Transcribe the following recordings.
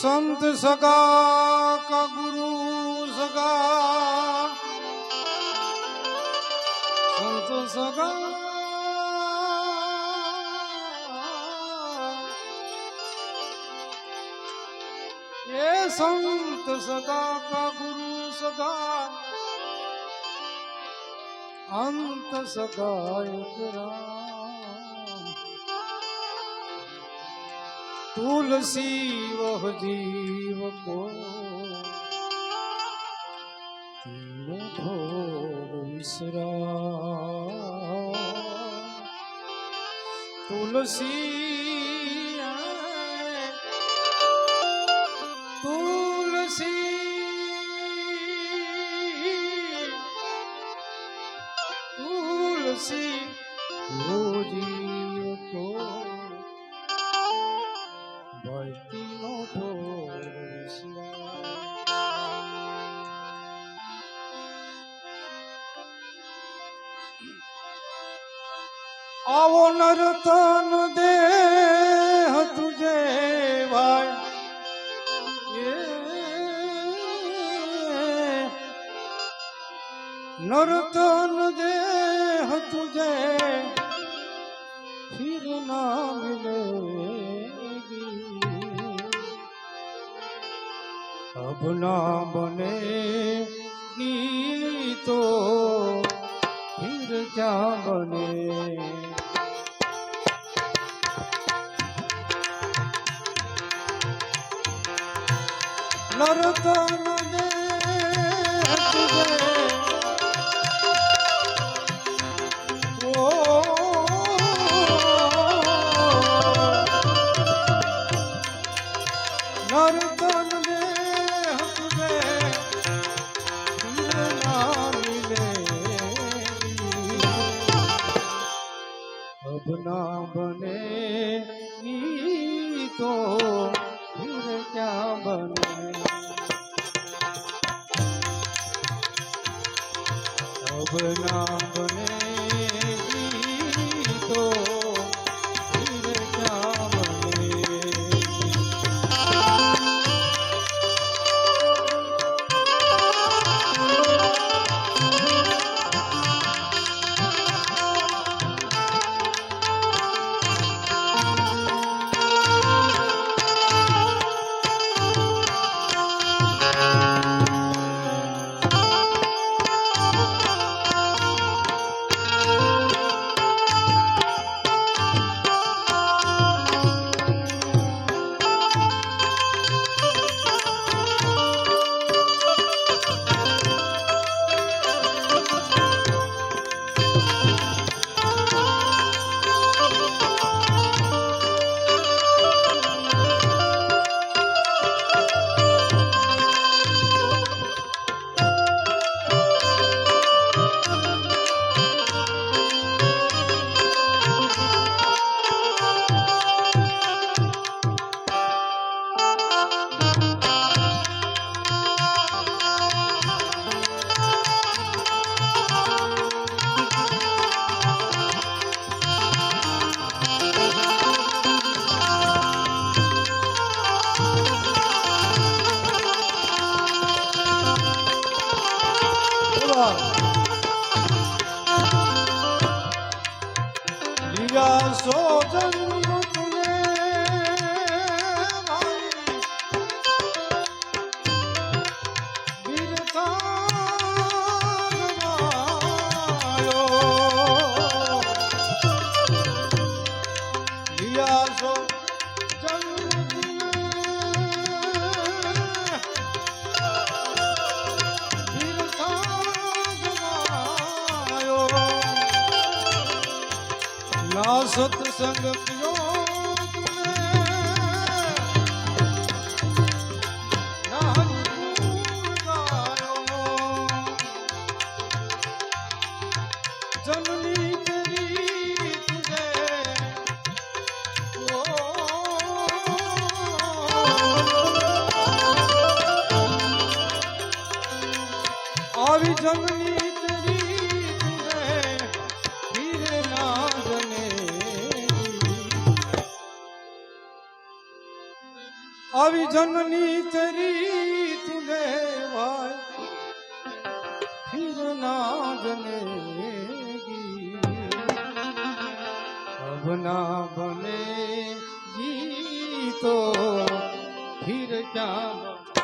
સંત સગા કા ગુરુ સગા. સંત સગા. એ સંત સગા કા ગુરુ સગા. અંત સગાય રામ. તુલસી વહ જીવ કો. તુલસી તુલસી તુલસી વો આવો નરતન દેહ તુજે ભાઈ. નરતન દે તુજે. ફિર ના મિલેગી અબ ના બને ગીતો ચાંદને નરતન નરતન ને હકવે ના બને તો ફિર ક્યાં બને? અબ ના સત્સંગ પ્યો. આવી જનની આવી જનની તરી તુલે ભાઈ ફિર ના જનેગી અબ ના બનેગી તો ફિર ક્યાં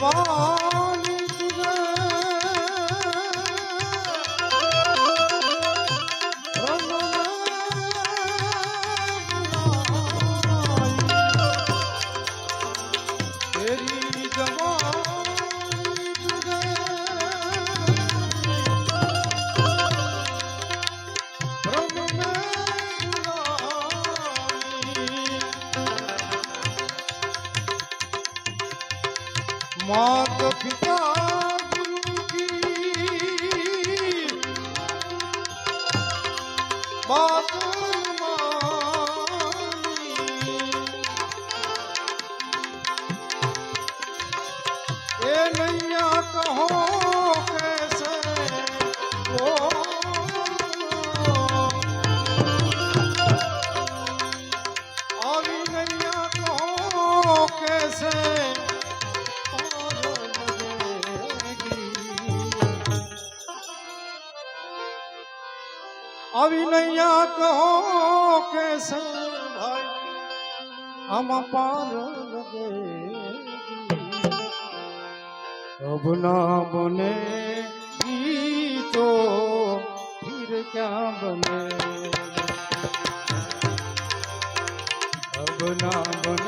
ভগবান માત પિતા એ નૈયા કહો અવિનયા કહો કે ભાઈ આમાં પાર લગે. અભના બને તો ફીર ક્યાં બને? અભના બને